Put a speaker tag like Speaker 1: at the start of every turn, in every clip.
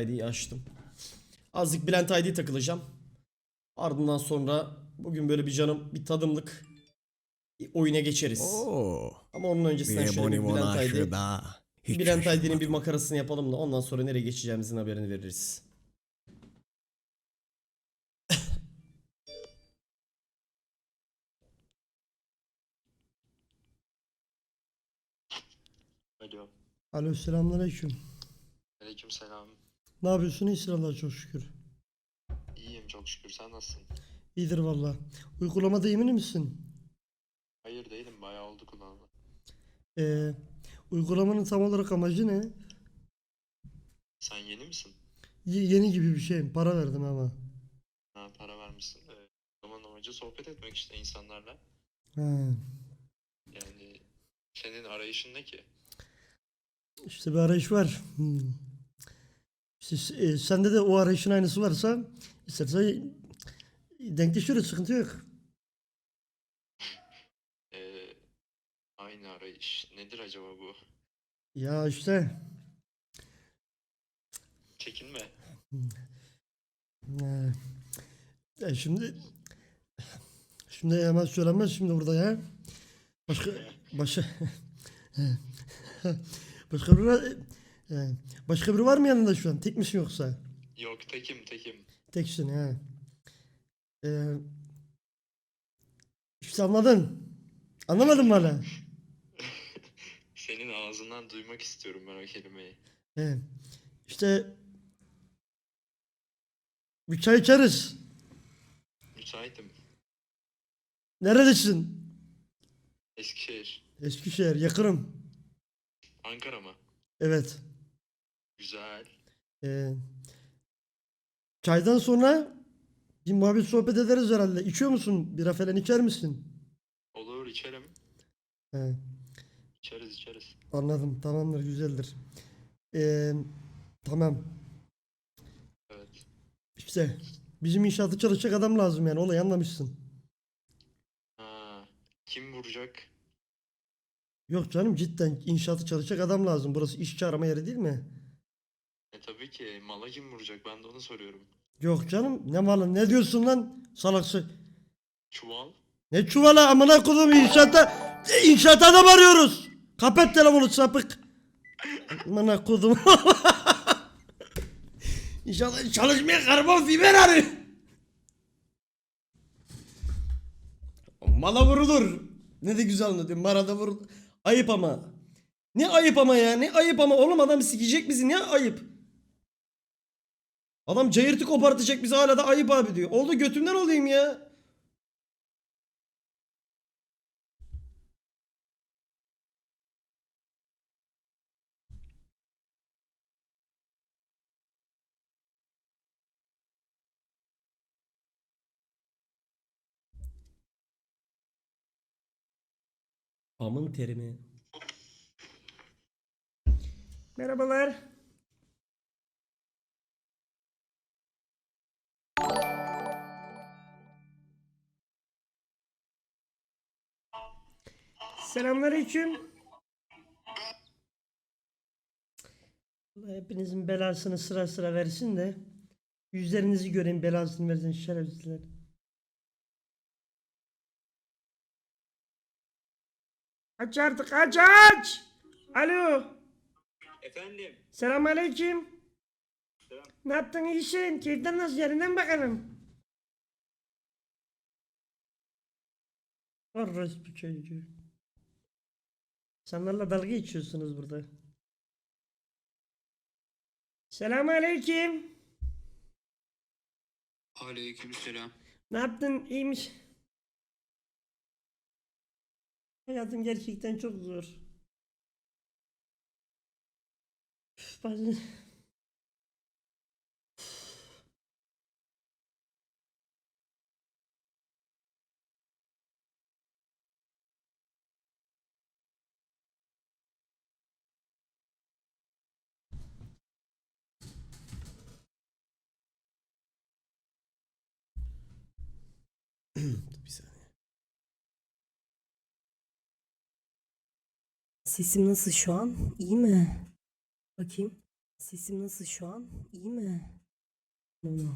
Speaker 1: ID'yi açtım. Azıcık Bülent ID takılacağım. Ardından sonra bugün böyle bir canım bir tadımlık bir oyuna geçeriz.
Speaker 2: Oo.
Speaker 1: Ama onun öncesinden şöyle bir Bülent ID. Bülent ID'nin bir makarasını yapalım da ondan sonra nereye geçeceğimizin haberini veririz.
Speaker 3: Alo.
Speaker 4: Alo selamünaleyküm.
Speaker 3: Aleyküm selam.
Speaker 4: Ne yapıyorsun? İyisin Allah'a çok şükür.
Speaker 3: İyiyim çok şükür. Sen nasılsın?
Speaker 4: İyidir valla. Uygulamada emin misin?
Speaker 3: Hayır değilim. Bayağı oldu kulağımda.
Speaker 4: Ee, uygulamanın tam olarak amacı ne?
Speaker 3: Sen yeni misin?
Speaker 4: Y- yeni gibi bir şey. Para verdim ama.
Speaker 3: Ha para vermişsin. Ee, amacı sohbet etmek işte insanlarla.
Speaker 4: Ha.
Speaker 3: Yani senin arayışın ne ki?
Speaker 4: İşte bir arayış var. Hmm. İşte, e, sende de o arayışın aynısı varsa istersen denkleşiriz sıkıntı yok.
Speaker 3: Ee, aynı arayış. Nedir acaba bu?
Speaker 4: Ya işte
Speaker 3: Çekinme.
Speaker 4: e, e, şimdi şimdi hemen söylenmez şimdi burada ya. Başka başka başka biri var, e, başka biri var mı yanında şu an? Tek misin yoksa?
Speaker 3: Yok tekim tekim.
Speaker 4: Teksin ha. Ee, işte anladın. Anlamadın mı hala?
Speaker 3: Senin ağzından duymak istiyorum ben o kelimeyi.
Speaker 4: He. İşte bir çay içeriz.
Speaker 3: Müsaitim.
Speaker 4: Neredesin?
Speaker 3: Eskişehir.
Speaker 4: Eskişehir, yakınım.
Speaker 3: Ankara mı?
Speaker 4: Evet.
Speaker 3: Güzel.
Speaker 4: Ee, çaydan sonra bir muhabbet sohbet ederiz herhalde. İçiyor musun? Bira falan içer misin?
Speaker 3: Olur içerim.
Speaker 4: He,
Speaker 3: İçeriz içeriz.
Speaker 4: anladım. Tamamdır, güzeldir. Ee, tamam.
Speaker 3: Evet.
Speaker 4: İşte bizim inşaatı çalışacak adam lazım yani. Olayı anlamışsın.
Speaker 3: Ha, kim vuracak?
Speaker 4: Yok canım cidden inşaatı çalışacak adam lazım. Burası işçi arama yeri değil mi?
Speaker 3: E tabii ki. Mala kim vuracak? Ben de onu soruyorum.
Speaker 4: Yok canım ne malı ne diyorsun lan salaksı.
Speaker 3: Çuval.
Speaker 4: Ne çuvala amına kodum inşaata inşaata adam arıyoruz. Kapat telefonu sapık. Amına kodum. İnşallah çalışmaya karbon fiber arıyor. Mala vurulur. Ne de güzel anlatıyor. Marada vurulur. Ayıp ama. Ne ayıp ama ya? Ne ayıp ama? Oğlum adam sikecek bizi. Ne ayıp? Adam cayırtı kopartacak bizi hala da ayıp abi diyor. Oldu götümden olayım ya. Amın terimi. Merhabalar. Selamünaleyküm. Hepinizin belasını sıra sıra versin de yüzlerinizi göreyim belasını versin şerefsizler. Aç artık aç aç. Alo.
Speaker 5: Efendim,
Speaker 4: Selamünaleyküm.
Speaker 5: Selam.
Speaker 4: Ne yaptın iyisin? Keyifler nasıl yerinden bakalım. Orospu çocuğu. İnsanlarla dalga geçiyorsunuz burada. Selamünaleyküm.
Speaker 5: aleykümselam.
Speaker 4: Ne yaptın? İyiymiş. Hayatım gerçekten çok zor. Bazen...
Speaker 1: bir saniye.
Speaker 2: Sesim nasıl şu an? İyi mi? Bakayım. Sesim nasıl şu an? İyi mi? Mono.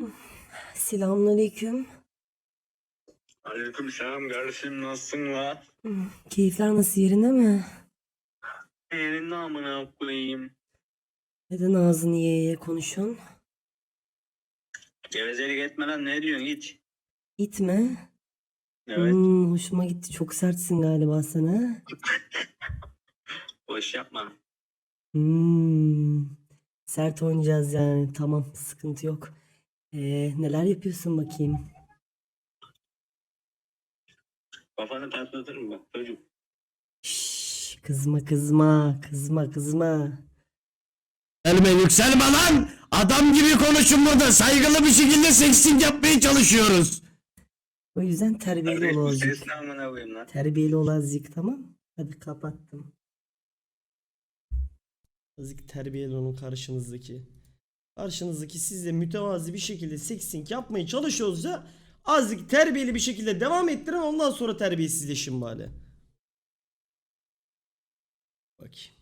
Speaker 2: Selamünaleyküm.
Speaker 6: Aleyküm selam kardeşim nasılsın la?
Speaker 2: Hmm, Keyifler nasıl yerinde mi?
Speaker 6: Senin namına koyayım.
Speaker 2: Neden ağzını ye ye konuşuyorsun?
Speaker 6: Gevezelik etme lan ne diyorsun hiç?
Speaker 2: İt mi?
Speaker 6: Evet
Speaker 2: Hmm, hoşuma gitti. Çok sertsin galiba sen ha?
Speaker 6: boş yapma.
Speaker 2: Hmm, sert oynayacağız yani. Tamam, sıkıntı yok. Ee, neler yapıyorsun bakayım?
Speaker 6: Kafanı patlatırım bak çocuk.
Speaker 2: Şşş, kızma kızma, kızma kızma.
Speaker 1: Yükselme yükselme lan! Adam gibi konuşun burada. Saygılı bir şekilde seksing yapmaya çalışıyoruz.
Speaker 2: O yüzden terbiyeli ol azıcık.
Speaker 6: ses namına koyayım lan.
Speaker 2: Terbiyeli ol azıcık tamam? Hadi kapattım.
Speaker 1: Azıcık terbiyeli onun karşınızdaki. Karşınızdaki sizle mütevazi bir şekilde seksing yapmaya çalışıyoruz ya. Azıcık terbiyeli bir şekilde devam ettirin ondan sonra terbiyesizleşin bari. Bakayım.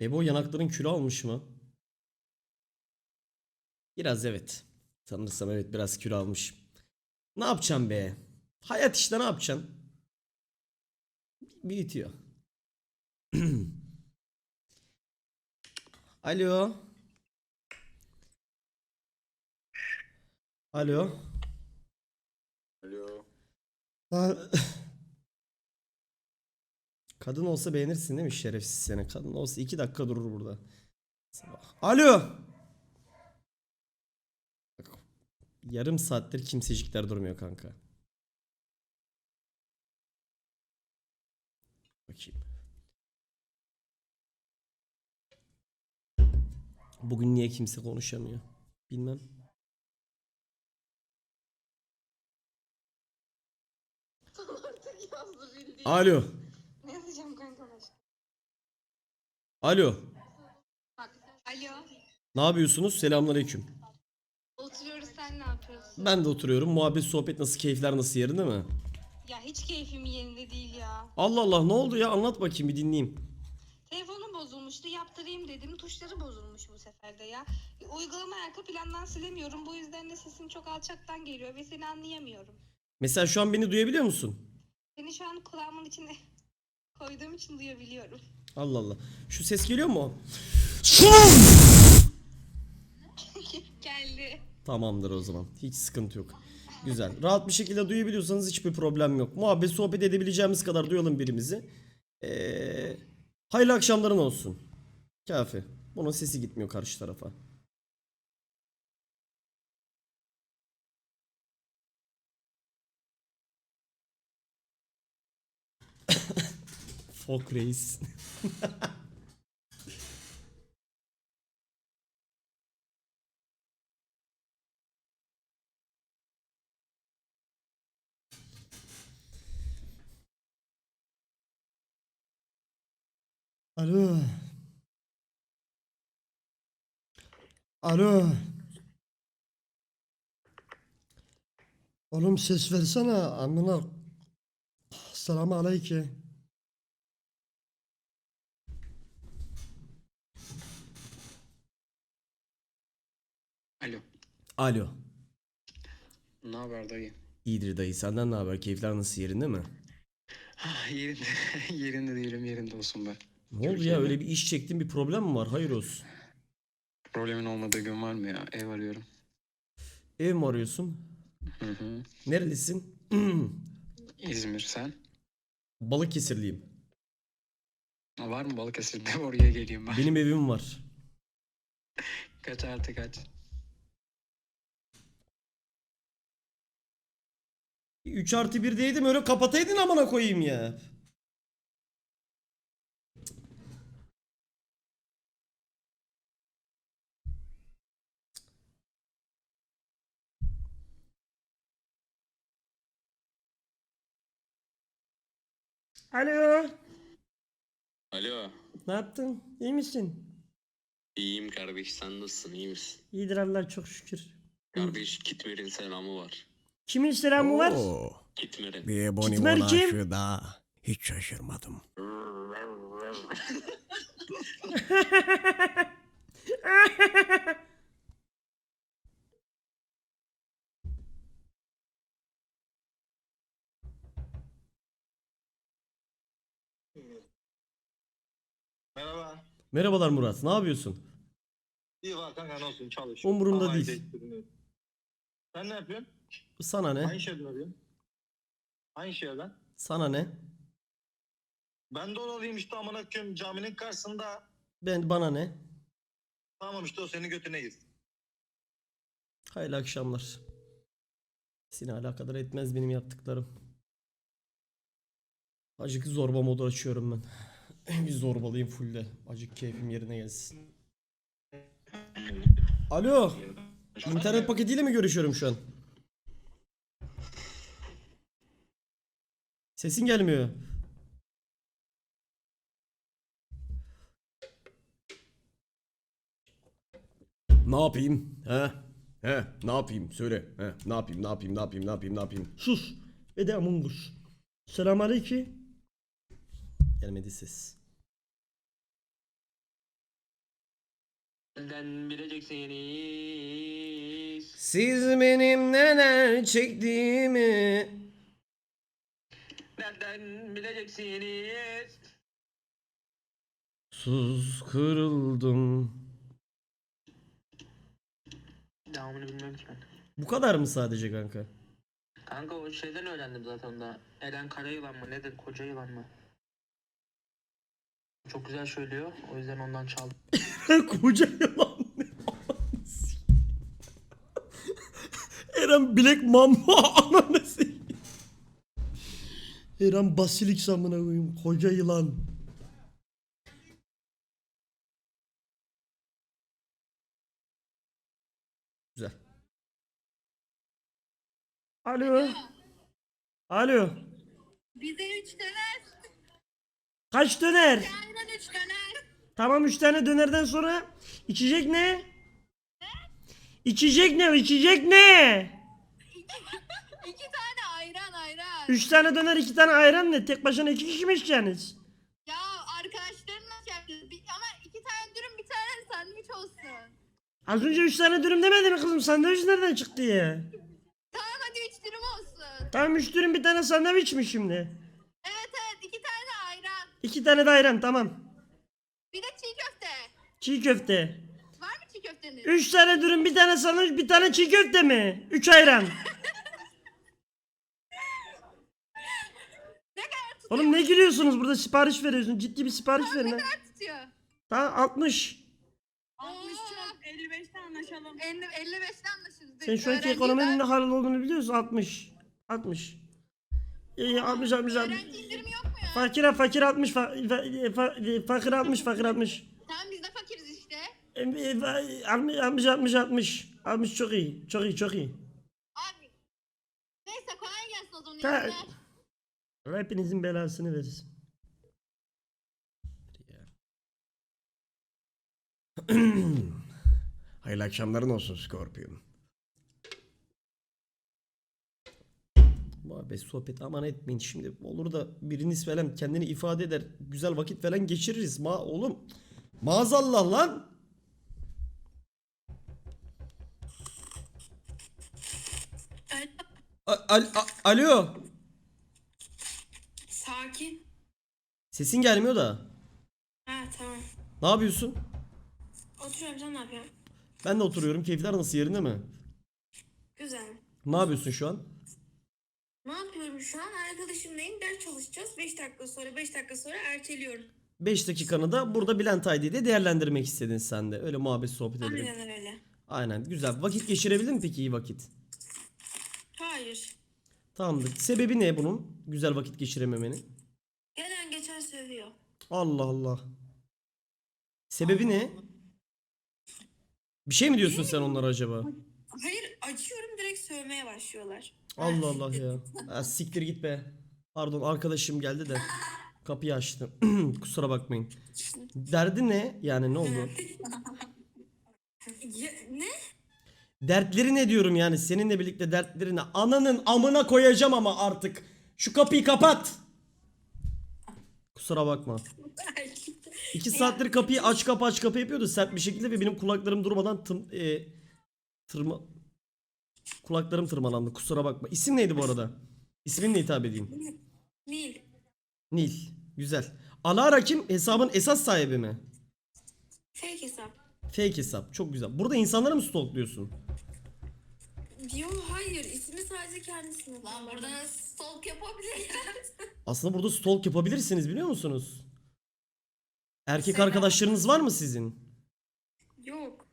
Speaker 1: Ebo yanakların kilo almış mı? Biraz evet. Sanırsam evet biraz kilo almış. Ne yapacağım be? Hayat işte ne yapacaksın? Büyütüyor. Alo. Alo.
Speaker 6: Alo.
Speaker 1: Kadın olsa beğenirsin değil mi şerefsiz seni? Kadın olsa iki dakika durur burada. Alo. Yarım saattir kimsecikler durmuyor kanka. Bakayım. Bugün niye kimse konuşamıyor? Bilmem. Alo.
Speaker 7: Ne yazacağım kanka başka?
Speaker 1: Alo.
Speaker 7: Alo.
Speaker 1: Ne yapıyorsunuz? Selamünaleyküm.
Speaker 7: Oturuyoruz sen ne yapıyorsun?
Speaker 1: Ben de oturuyorum. Muhabbet, sohbet nasıl, keyifler nasıl yerinde mi?
Speaker 7: Ya hiç keyfim yerinde değil ya.
Speaker 1: Allah Allah ne oldu ya? Anlat bakayım bir dinleyeyim.
Speaker 7: Telefonum bozulmuştu yaptırayım dedim. Tuşları bozulmuş bu sefer de ya. Uygulama arka plandan silemiyorum. Bu yüzden de sesim çok alçaktan geliyor ve seni anlayamıyorum.
Speaker 1: Mesela şu an beni duyabiliyor musun?
Speaker 7: Seni şu an kulağımın içine koyduğum için duyabiliyorum.
Speaker 1: Allah Allah. Şu ses geliyor mu?
Speaker 7: Geldi.
Speaker 1: Tamamdır o zaman. Hiç sıkıntı yok. Güzel. Rahat bir şekilde duyabiliyorsanız hiçbir problem yok. Muhabbet sohbet edebileceğimiz kadar duyalım birimizi. Ee, hayırlı akşamların olsun. Kafi. Bunun sesi gitmiyor karşı tarafa. Fok reis.
Speaker 4: alo. Alo. Oğlum ses versene amına. Selamun aleyküm.
Speaker 6: Alo.
Speaker 1: Alo.
Speaker 6: Ne haber dayı?
Speaker 1: İyidir dayı. Senden ne haber? Keyifler nasıl yerinde mi?
Speaker 6: Ah yerinde, yerinde değilim yerinde olsun be.
Speaker 1: Ne oldu ya? Öyle bir iş çektin bir problem mi var? Hayır olsun.
Speaker 6: Problemin olmadığı gün var mı ya? Ev arıyorum.
Speaker 1: Ev mi arıyorsun?
Speaker 6: Hı hı.
Speaker 1: Nerelisin?
Speaker 6: İzmir sen?
Speaker 1: Balıkesirliyim.
Speaker 6: Var mı Balıkesir'de? Oraya geleyim ben.
Speaker 1: Benim evim var.
Speaker 6: Kaç artı kaç?
Speaker 1: 3 artı 1 deydim öyle kapataydın amına koyayım ya.
Speaker 4: Alo.
Speaker 8: Alo.
Speaker 4: Ne yaptın? İyi misin?
Speaker 8: İyiyim kardeş sen nasılsın iyi misin?
Speaker 4: İyidir Allah çok şükür.
Speaker 8: Kardeş Kitmer'in selamı var.
Speaker 4: Kimin selamı var?
Speaker 8: Kitmer'in.
Speaker 9: Bir bonibon
Speaker 4: kim?
Speaker 9: daha hiç şaşırmadım.
Speaker 10: Merhaba.
Speaker 1: Merhabalar Murat. Ne yapıyorsun?
Speaker 10: İyi var kanka ne olsun çalışıyorum.
Speaker 1: Umurumda
Speaker 10: Havayı
Speaker 1: değil.
Speaker 10: değiştirdim. Sen ne yapıyorsun?
Speaker 1: Sana ne?
Speaker 10: Aynı şeyden arıyorum. Aynı şeyden.
Speaker 1: Sana ne?
Speaker 10: Ben de oralıyım işte amına koyayım caminin karşısında.
Speaker 1: Ben bana ne?
Speaker 10: Tamam işte o senin götüne gir.
Speaker 1: Hayırlı akşamlar. Seni alakadar etmez benim yaptıklarım. Acık zorba modu açıyorum ben. Bir zorbalıyım fullde. Acık keyfim yerine gelsin. Alo. İnternet paketiyle mi görüşüyorum şu an? Sesin gelmiyor. Ne yapayım? He? He? Ne yapayım? Söyle. He? Ne yapayım? Ne yapayım? Ne yapayım? Ne yapayım? Ne yapayım?
Speaker 4: Sus. Ve de Among Us. Selamünaleyküm.
Speaker 1: Gelmedi ses.
Speaker 5: Nereden bileceksiniz?
Speaker 1: Siz benim neler çektiğimi
Speaker 5: Nereden bileceksiniz?
Speaker 1: Sus kırıldım.
Speaker 5: Devamını bilmiyorum ki ben.
Speaker 1: Bu kadar mı sadece kanka?
Speaker 5: Kanka o şeyden öğrendim zaten da. Eren Karayılan mı nedir? Koca yılan mı? Çok güzel söylüyor. O yüzden ondan çaldım.
Speaker 1: Koca yılan? Eren Black Mamba ananı sikeyim.
Speaker 4: Eren Basilik samına koyayım. Koca yılan.
Speaker 1: Güzel.
Speaker 4: Alo. Alo.
Speaker 11: Bize üç döner.
Speaker 4: Kaç döner?
Speaker 11: Aynen üç döner.
Speaker 4: Tamam 3 tane dönerden sonra içecek ne? İçecek ne? İçecek ne?
Speaker 11: İki tane ayran ayran.
Speaker 4: 3 tane döner 2 tane ayran ne? Tek başına 2 kişi mi içeceksiniz?
Speaker 11: Ya arkadaşlarımla şey yapacağız. Bir- ama iki tane dürüm bir tane sandviç olsun.
Speaker 4: Az önce 3 tane dürüm demedi mi kızım? Sandviç nereden çıktı ya?
Speaker 11: Tamam hadi üç dürüm olsun.
Speaker 4: Tamam 3 dürüm bir tane sandviç mi şimdi?
Speaker 11: Evet evet iki tane ayran.
Speaker 4: 2 tane de ayran tamam.
Speaker 11: Bir de çiğ köfte.
Speaker 4: Çiğ köfte.
Speaker 11: Var mı çiğ köfteniz?
Speaker 4: 3 tane dürüm bir tane sandviç bir tane çiğ köfte mi? 3 ayran.
Speaker 11: Ne kadar tutuyor?
Speaker 4: Oğlum ne gülüyorsunuz burada sipariş veriyorsun. Ciddi bir sipariş verin
Speaker 11: ne
Speaker 4: ha.
Speaker 11: kadar tutuyor?
Speaker 4: Tamam 60.
Speaker 11: 60 çok. 55'te anlaşalım. 50, 55'te anlaşırız.
Speaker 4: Sen şu anki
Speaker 11: Öğrenci
Speaker 4: ekonominin ne
Speaker 11: ben-
Speaker 4: hal olduğunu biliyorsun 60. 60. İyi 60 60 60.
Speaker 11: Öğrenci indirimi yok mu ya?
Speaker 4: Fakire fakir 60 fa, fa, fa- fakir 60 fakir 60.
Speaker 11: Tamam biz de fakiriz işte.
Speaker 4: E, e, fa- 60 60 60 60. 60 çok iyi. Çok iyi çok iyi.
Speaker 11: Abi. Neyse kolay gelsin o zaman. iyi
Speaker 4: Ta-
Speaker 11: günler.
Speaker 4: Allah hepinizin belasını versin.
Speaker 9: Hayırlı akşamların olsun Scorpion.
Speaker 1: Muhabbet sohbet aman etmeyin şimdi. Olur da biriniz falan kendini ifade eder. Güzel vakit falan geçiririz. Ma oğlum. Maazallah lan. A- al- a- Alo.
Speaker 12: Sakin.
Speaker 1: Sesin gelmiyor da.
Speaker 12: Ha tamam.
Speaker 1: Ne yapıyorsun?
Speaker 12: Oturuyorum sen ne yapıyorsun?
Speaker 1: Ben de oturuyorum. Keyifler nasıl yerinde mi?
Speaker 12: Güzel.
Speaker 1: Ne yapıyorsun şu an?
Speaker 12: Ne yapıyorum şu an? Arkadaşımlayım. Ders çalışacağız. 5 dakika sonra 5 dakika sonra erteliyorum.
Speaker 1: 5 dakikanı da burada Bülent ID'de değerlendirmek istedin sen de. Öyle muhabbet sohbet edelim.
Speaker 12: Aynen öyle.
Speaker 1: Aynen. Güzel. Vakit geçirebildin mi peki iyi vakit?
Speaker 12: Hayır.
Speaker 1: Tamamdır. Sebebi ne bunun? Güzel vakit geçirememenin.
Speaker 12: Gelen geçen sövüyor.
Speaker 1: Allah Allah. Sebebi ne? Bir şey mi diyorsun sen onlara acaba?
Speaker 12: Hayır açıyorum direkt sövmeye başlıyorlar.
Speaker 1: Allah Allah ya. Ha, siktir git be. Pardon arkadaşım geldi de. Kapıyı açtım. Kusura bakmayın. Derdi ne? Yani ne oldu?
Speaker 12: Ya, ne?
Speaker 1: Dertleri ne diyorum yani seninle birlikte dertlerini ananın amına koyacağım ama artık. Şu kapıyı kapat. Kusura bakma. İki saattir kapıyı aç kapı aç kapı yapıyordu sert bir şekilde ve benim kulaklarım durmadan tım, e, tırma, kulaklarım tırmalandı kusura bakma. İsim neydi bu arada? İsminle hitap edeyim.
Speaker 12: Nil.
Speaker 1: Nil. Güzel. Alara kim? Hesabın esas sahibi mi?
Speaker 12: Fake hesap.
Speaker 1: Fake hesap. Çok güzel. Burada insanları mı stalkluyorsun?
Speaker 12: Yo hayır ismi sadece kendisine. Lan burada stalk yapabilir
Speaker 1: Aslında burada stalk yapabilirsiniz biliyor musunuz? Erkek
Speaker 12: Selam.
Speaker 1: arkadaşlarınız var mı sizin?
Speaker 12: Yok.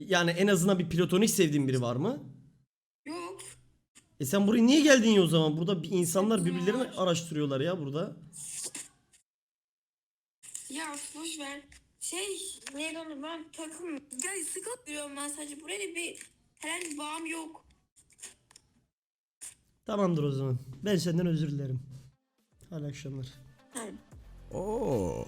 Speaker 1: Yani en azından bir platonik sevdiğin biri var mı? E sen buraya niye geldin ya o zaman? Burada bir insanlar birbirlerini araştırıyorlar ya burada.
Speaker 12: Ya boş ver. Şey neydi onu ben takım. Ya sık atlıyorum ben sadece buraya bir herhangi bir bağım yok.
Speaker 4: Tamamdır o zaman. Ben senden özür dilerim. Hadi akşamlar.
Speaker 12: Tamam.
Speaker 9: Oo,